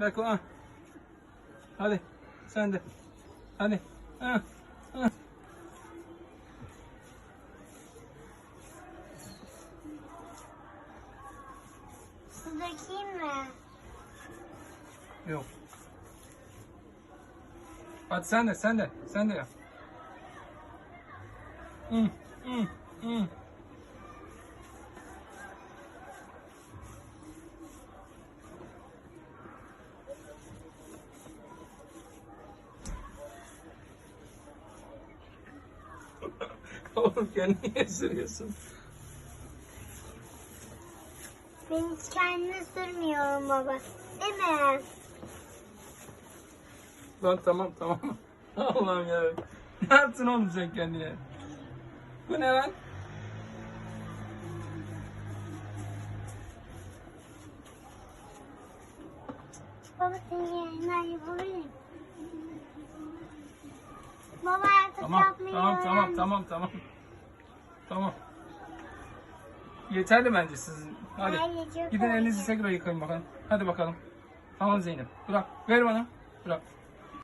Ver ko. ah. Hadi. Sen de. Hadi. Ah, ah. Su dökeyim mi? Yok. Hadi sen de sen de sen de yap. Hmm, hmm, hmm. Oğlum kendini niye sürüyorsun? Ben hiç kendime sürmüyorum baba. Değil mi? Lan tamam tamam. Allah'ım ya. Ne yaptın oğlum sen kendine? Bu ne lan? Baba senin yerinden yapabilir miyim? Baba Tamam tamam tamam tamam tamam. Tamam. Yeterli bence sizin. Hadi. Gidin elinizi tekrar yıkayın bakalım. Hadi bakalım. Tamam Zeynep. Bırak. Ver bana. Bırak.